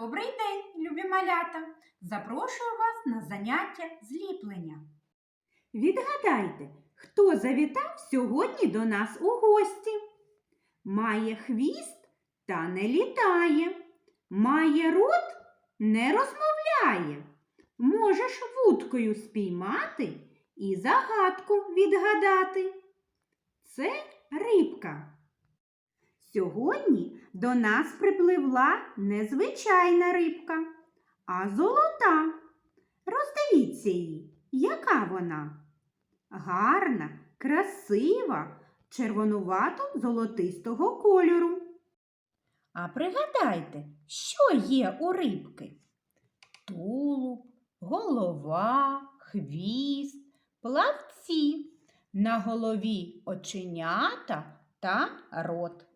Добрий день, любі малята! Запрошую вас на заняття зліплення. Відгадайте, хто завітав сьогодні до нас у гості? Має хвіст та не літає, має рот, не розмовляє. Можеш вудкою спіймати і загадку відгадати. Це рибка. Сьогодні до нас припливла незвичайна рибка, а золота. Роздивіться її, яка вона? Гарна, красива, червонувато-золотистого кольору. А пригадайте, що є у рибки? Тулуб, голова, хвіст, плавці, на голові оченята та рот.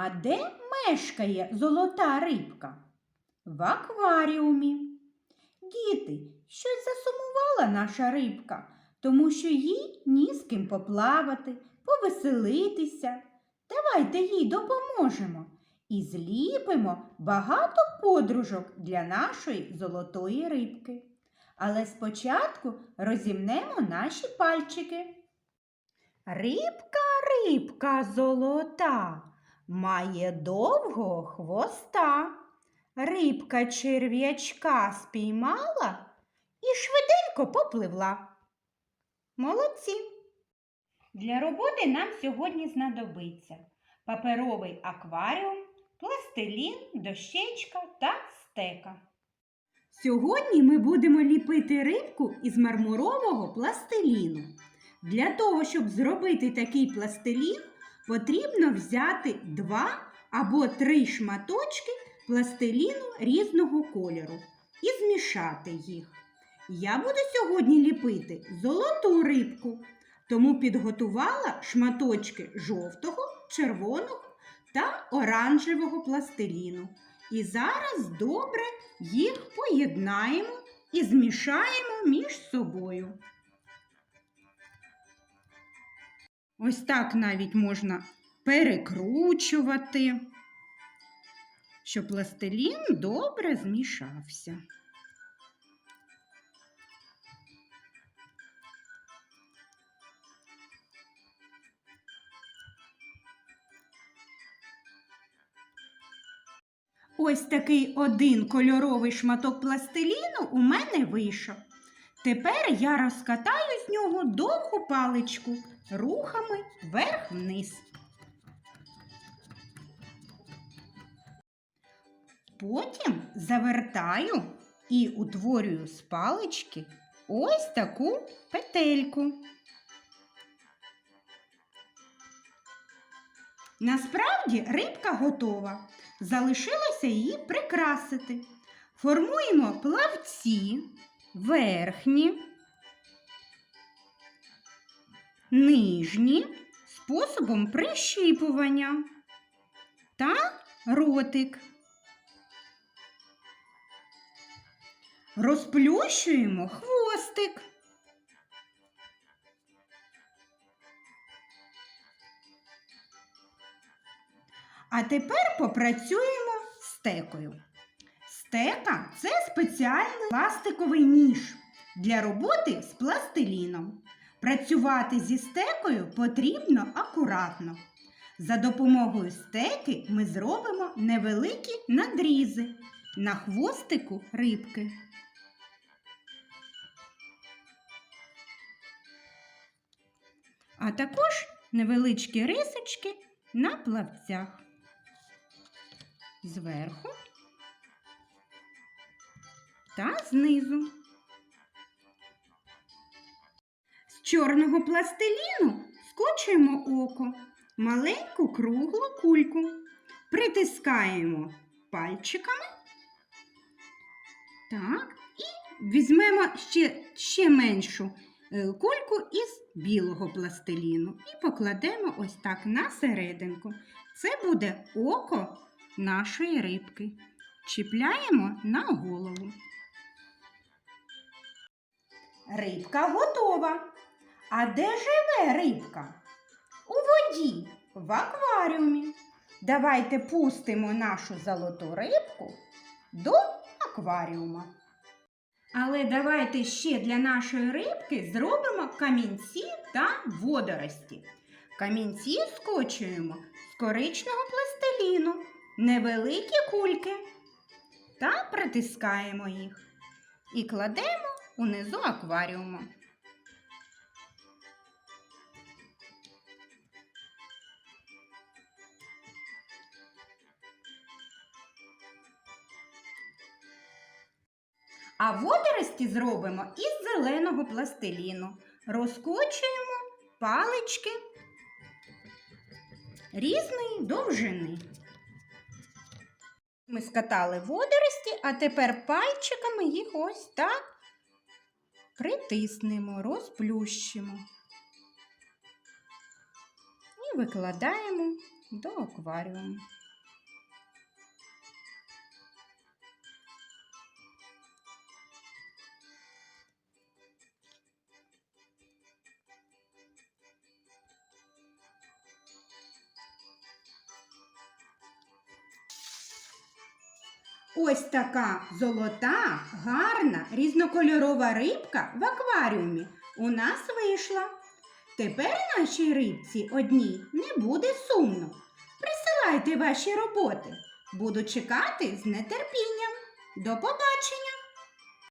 А де мешкає золота рибка? В акваріумі. Діти, щось засумувала наша рибка, тому що їй ні з ким поплавати, повеселитися. Давайте їй допоможемо і зліпимо багато подружок для нашої золотої рибки. Але спочатку розімнемо наші пальчики. Рибка, рибка золота, має довгого хвоста. Рибка черв'ячка спіймала і швиденько попливла. Молодці! Для роботи нам сьогодні знадобиться паперовий акваріум, пластилін, дощечка та стека. Сьогодні ми будемо ліпити рибку із мармурового пластиліну. Для того, щоб зробити такий пластилін, потрібно взяти два або три шматочки пластиліну різного кольору і змішати їх. Я буду сьогодні ліпити золоту рибку, тому підготувала шматочки жовтого, червоного та оранжевого пластиліну. І зараз добре їх поєднаємо і змішаємо між собою. Ось так навіть можна перекручувати, щоб пластилін добре змішався. Ось такий один кольоровий шматок пластиліну у мене вийшов. Тепер я розкатаю з нього довгу паличку рухами вверх-вниз. Потім завертаю і утворюю з палички ось таку петельку. Насправді рибка готова. Залишилося її прикрасити. Формуємо плавці верхні, нижні способом прищіпування та ротик. Розплющуємо хвостик. А тепер попрацюємо стекою. Стека це спеціальний пластиковий ніж для роботи з пластиліном. Працювати зі стекою потрібно акуратно. За допомогою стеки ми зробимо невеликі надрізи на хвостику рибки. А також невеличкі рисочки на плавцях. Зверху та знизу. З чорного пластиліну скочуємо око, маленьку круглу кульку, притискаємо пальчиками. Так, і візьмемо ще, ще меншу е, кульку із білого пластиліну і покладемо ось так на серединку. Це буде око нашої рибки. Чіпляємо на голову. Рибка готова. А де живе рибка? У воді, в акваріумі. давайте пустимо нашу золоту рибку до акваріума. Але давайте ще для нашої рибки зробимо камінці та водорості. Камінці скочуємо з коричного пластиліну, невеликі кульки та притискаємо їх і кладемо унизу акваріуму. А водорості зробимо із зеленого пластиліну. Розкочуємо палички різної довжини. Ми скатали водорості, а тепер пальчиками їх ось так притиснемо, розплющимо і викладаємо до акваріуму. Ось така золота, гарна, різнокольорова рибка в акваріумі у нас вийшла. Тепер нашій рибці одній не буде сумно. Присилайте ваші роботи. Буду чекати з нетерпінням. До побачення!